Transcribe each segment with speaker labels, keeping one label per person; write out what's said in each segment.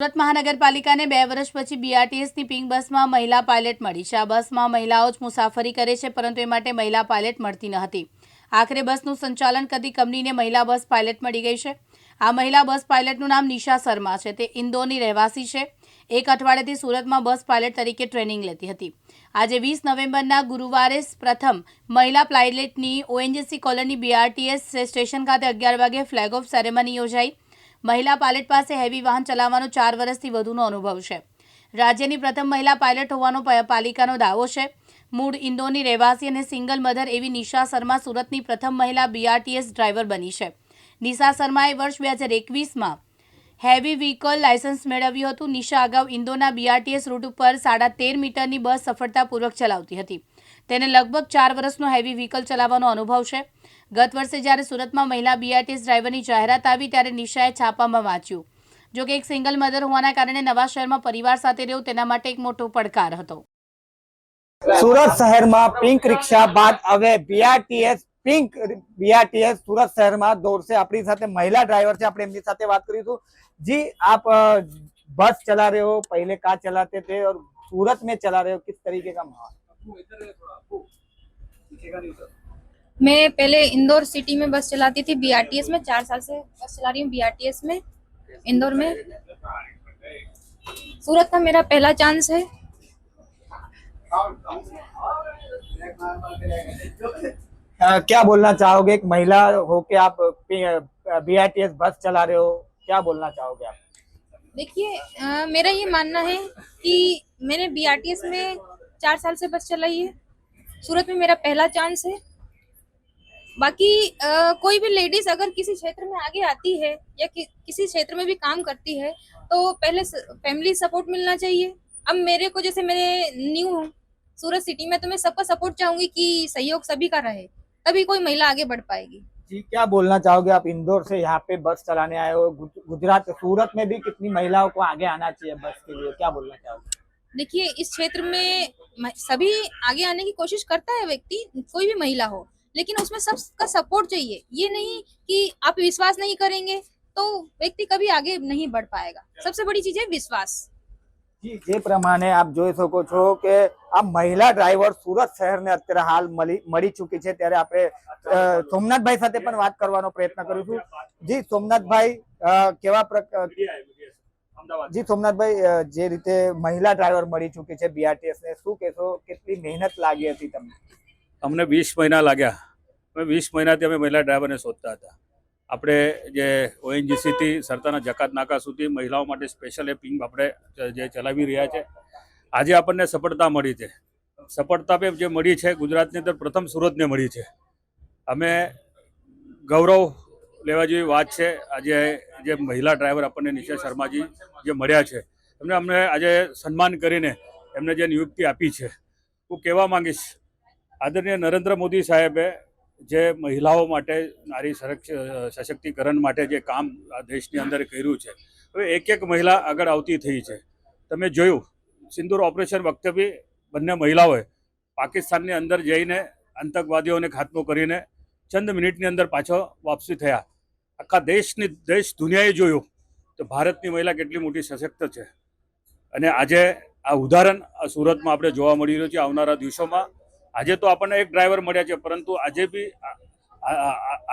Speaker 1: સુરત મહાનગરપાલિકાને બે વર્ષ પછી બીઆરટીએસની પિંક બસમાં મહિલા પાયલટ મળી છે. આ બસમાં મહિલાઓ જ મુસાફરી કરે છે, પરંતુ એ માટે મહિલા પાયલટ મળતી ન હતી. આખરે બસનું સંચાલન કરતી કંપનીને મહિલા બસ પાયલટ મળી ગઈ છે. આ મહિલા બસ પાયલટનું નામ નિશા શર્મા છે. તે ઇન્દોરની રહેવાસી છે. એક અઠવાડિયાથી સુરતમાં બસ પાયલટ તરીકે ટ્રેનિંગ લેતી હતી. આજે વીસ નવેમ્બરના ગુરુવારે પ્રથમ મહિલા પાયલટની ઓએનજીસી કોલોની બીઆરટીએસ સ્ટેશન ખાતે અગિયાર વાગે ફ્લેગ ઓફ સેરેમની યોજાઈ. મહિલા પાયલટ પાસે હેવી વાહન ચલાવવાનો ચાર વર્ષથી વધુનો અનુભવ છે. રાજ્યની પ્રથમ મહિલા પાયલટ હોવાનો પાલિકાનો દાવો છે. મૂળ ઇન્દોરની રહેવાસી અને સિંગલ મધર એવી નિશા શર્મા સુરતની પ્રથમ મહિલા બીઆરટીએસ ડ્રાઈવર બની છે. નિશા શર્માએ વર્ષ બે હજાર એકવીસમાં હેવી વ્હીકલ લાયસન્સ મેળવ્યું હતું. નિશા અગાઉ ઇન્દોરના બીઆરટીએસ રૂટ ઉપર સાડા તેર મીટરની બસ સફળતાપૂર્વક ચલાવતી હતી. તેને લગભગ ચાર વર્ષનો હેવી વ્હીકલ ચલાવવાનો અનુભવ છે. ગત વર્ષે જ્યારે સુરતમાં મહિલા બીઆરટીએસ ડ્રાઈવરની જાહેરાત આવી ત્યારે નિશાએ છાપામાં વાંચ્યું. જો કે એક સિંગલ મધર હોવાના કારણે નવા શહેરમાં પરિવાર સાથે રહેવું તેના માટે એક મોટો પડકાર હતો.
Speaker 2: સુરત શહેરમાં પિંક રિક્ષા બાદ હવે બીઆરટીએસ પિંક બીઆરટીએસ સુરત શહેરમાં દોડશે. આપણી સાથે મહિલા ડ્રાઈવર છે. આપણે એમની સાથે વાત કરીશું. જી, આપ બસ ચલા રહ્યો પહેલે કા ચલાતે થે ઓર સુરત મેં ચલા રહ્યો કિસ તરીકે કા માહોલ?
Speaker 3: मैं पहले इंदौर सिटी में बस चलाती थी बीआरटीएस में चार साल से बस चला रही हूँ बीआरटीएस में इंदौर में। सूरत का मेरा पहला चांस है।
Speaker 2: अ, क्या बोलना चाहोगे? एक महिला हो के आप बीआरटीएस बस चला रहे हो क्या बोलना चाहोगे आप?
Speaker 3: देखिए मेरा ये मानना है कि मैंने बीआरटीएस में चार साल से बस चलाई है। सूरत में मेरा पहला चांस है। बाकी अ, कोई भी लेडीज़ अगर किसी क्षेत्र में आगे आती है या कि, किसी क्षेत्र में भी काम करती है तो पहले फैमिली सपोर्ट मिलना चाहिए। अब मेरे को जैसे मेरे न्यू हूँ सूरत सिटी में तो मैं सबका सपोर्ट चाहूँगी कि सहयोग सभी का रहे तभी कोई महिला आगे बढ़ पाएगी।
Speaker 2: जी क्या बोलना चाहोगे आप इंदौर से? यहाँ पे बस चलाने आए हो। गुजरात सूरत में भी कितनी महिलाओं को आगे आना चाहिए बस के लिए? क्या बोलना चाहोगे?
Speaker 3: देखिए इस क्षेत्र में म- सभी आगे आने की कोशिश करता है व्यक्ति कोई भी महिला हो लेकिन उसमें सबका सपोर्ट चाहिए ये नहीं कि आप विश्वास नहीं करेंगे तो व्यक्ति कभी आगे नहीं बढ़ पाएगा सबसे बड़ी चीज है विश्वास
Speaker 2: જી જે પ્રમાણે આપ જોઈ શકો છો કે આ મહિલા ડ્રાઈવર સુરત શહેરને અત્યારે હાલ મળી મળી ચૂકી છે ત્યારે આપણે અ, સોમનાથભાઈ સાથે પણ વાત કરવાનો પ્રયત્ન કરીશું જી સોમનાથભાઈ અ, કેવા પ્રક- જી સોમનાથભાઈ જે રીતે મહિલા ડ્રાઈવર મળી ચૂકી છે બીઆરટીએસ ને શું કહેશો? કેટલી મહેનત લાગી હતી તમને?
Speaker 4: અમને વીસ મહિના લાગ્યા. અમે વીસ મહિનાથી અમે મહિલા ડ્રાઈવરને શોધતા હતા. આપણે જે ઓએનજીસીથી સરતાના જકાત નાકા સુધી મહિલાઓ માટે સ્પેશિયલ એપિંગ આપણે જે ચલાવી રહ્યા છે. આજે આપણને સફળતા મળી છે. સફળતા જે મળી છે ગુજરાતની અંદર પ્રથમ સુરતને મળી છે. અમે ગૌરવ લેવા જેવી વાત છે. આજે જે મહિલા ડ્રાઈવર આપણને નિશા શર્માજી જે મળ્યા છે, એમને અમને આજે સન્માન કરીને એમને જે નિયુક્તિ આપી છે, હું કહેવા માંગીશ, આદરણીય નરેન્દ્ર મોદી સાહેબે જે મહિલાઓ માટે નારી સશક્તિકરણ માટે જે કામ આ દેશની અંદર કર્યું છે, હવે એક એક મહિલા આગળ આવતી થઈ છે. તમે જોયું, સિંદૂર ઓપરેશન વખતે બી બંને મહિલાઓએ પાકિસ્તાનની અંદર જઈને આતંકવાદીઓને ખાત્મો કરીને ચંદ મિનિટની અંદર પાછો વાપસી થયા. આખા દેશની, દેશ દુનિયાએ જોયું તો ભારતની મહિલા કેટલી મોટી સશક્ત છે. અને આજે આ ઉદાહરણ આ સુરતમાં આપણે જોવા મળી રહ્યું છે આવનારા દિવસોમાં. આજે તો આપણને એક ડ્રાઈવર મળ્યા છે, પરંતુ આજે બી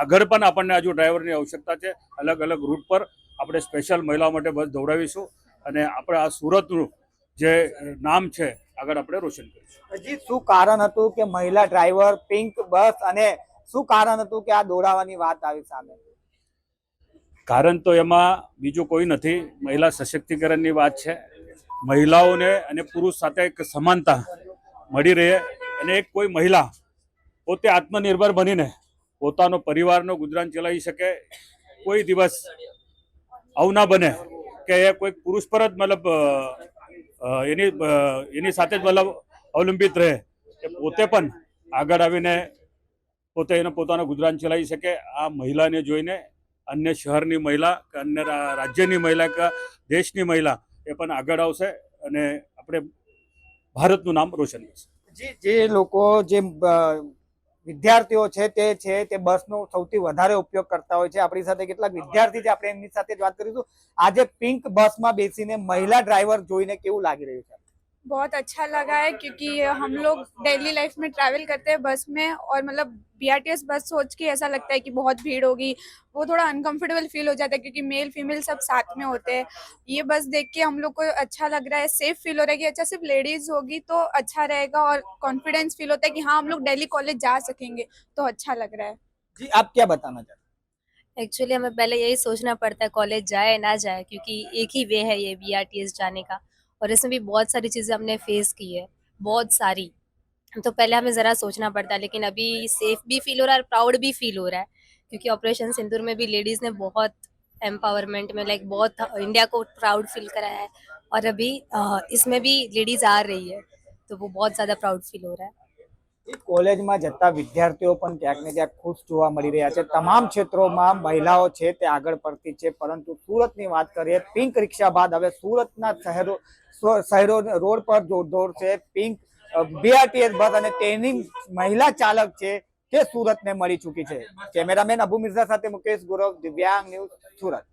Speaker 4: આગળ પણ આપણને હજુ ડ્રાઈવરની આવશ્યકતા છે, અલગ અલગ રૂટ પર આપણે સ્પેશિયલ મહિલાઓ માટે બસ દોડાવીશું. અને આપણે આ સુરતનું જે નામ છે, આગળ આપણે રોશન કરીશું.
Speaker 2: હજી શું કારણ હતું કે મહિલા ડ્રાઈવર પિંક બસ અને શું કારણ હતું કે આ દોડાવવાની વાત આવી સામે?
Speaker 4: કારણ તો એમાં બીજું કોઈ નથી. મહિલા સશક્તિકરણની વાત છે. મહિલાઓને અને પુરુષ સાથે એક સમાનતા મળી રહે અને એક કોઈ મહિલા પોતે આત્મનિર્ભર બનીને પોતાનો પરિવારનો ગુજરાન ચલાવી શકે. કોઈ દિવસ આવું ના બને કે એ કોઈ પુરુષ પર જ મતલબ એની એની સાથે જ મતલબ અવલંબિત રહે. કે પોતે પણ આગળ આવીને પોતે એનો પોતાનો ગુજરાન ચલાવી શકે. આ મહિલાને જોઈને અન્ય શહેરની મહિલા કે અન્ય રાજ્યની મહિલા કે દેશની મહિલા એ પણ આગળ આવશે અને આપણે ભારતનું નામ રોશન કરશે.
Speaker 2: જે જે લોકો જે વિદ્યાર્થીઓ છે તે છે તે બસનો સૌથી વધારે ઉપયોગ કરતા હોય છે. આપણી સાથે કેટલાક વિદ્યાર્થી છે આપણે એમની સાથે જ વાત કરીશું. આજે પિંક બસમાં બેસીને મહિલા ડ્રાઈવર જોઈને કેવું લાગી રહ્યું છે?
Speaker 5: बहुत अच्छा लगा है क्योंकि हम लोग डेली लाइफ में ट्रैवल करते हैं बस में और मतलब बीआरटीएस बस सोच के ऐसा लगता है कि बहुत भीड़ होगी। वो थोड़ा अनकंफर्टेबल फील हो जाता है क्योंकि मेल फीमेल सब साथ में होते हैं। ये बस देख के हम लोग को अच्छा लग रहा है सेफ़ फील हो रहा है कि अच्छा सिर्फ़ लेडीज़ होगी तो अच्छा रहेगा और कॉन्फिडेंस फील होता है कि हाँ हम लोग डेली कॉलेज जा सकेंगे तो अच्छा लग रहा है।
Speaker 2: जी आप क्या बताना चाहते
Speaker 6: एक्चुअली हमें पहले यही सोचना पड़ता है कॉलेज जाए ना जाए क्योंकि एक ही वे है ये बीआरटीएस जाने का। और इसमें भी बहुत सारी चीज़ें हमने फेस की है बहुत सारी तो पहले हमें ज़रा सोचना पड़ता है लेकिन अभी सेफ भी फील हो रहा है और प्राउड भी फील हो रहा है क्योंकि ऑपरेशन सिंदूर में भी लेडीज़ ने बहुत एम्पावरमेंट में लाइक बहुत इंडिया को प्राउड फील कराया है और अभी अ, इसमें भी लेडीज़ आ रही है तो वो बहुत ज़्यादा प्राउड फील हो रहा है
Speaker 2: એ કોલેજમાં જતા વિદ્યાર્થીઓ પણ ક્યાંક ને ક્યાંક ખુશ જોવા મળી રહ્યા છે તમામ ક્ષેત્રોમાં મહિલાઓ છે તે આગળ પડતી છે પરંતુ સુરતની વાત કરીએ પિંક રિક્ષા બાદ હવે સુરતના શહેરો સો- શહેરો રોડ પર જોરદોર છે, પિંક બીઆરટીએસ બસ અને તેની મહિલા ચાલક છે તે સુરતને મળી ચૂકી છે. કેમેરામેન અબુ મિર્ઝા સાથે મુકેશ ગુરવ, દિવ્યાંગ ન્યૂઝ સુરત.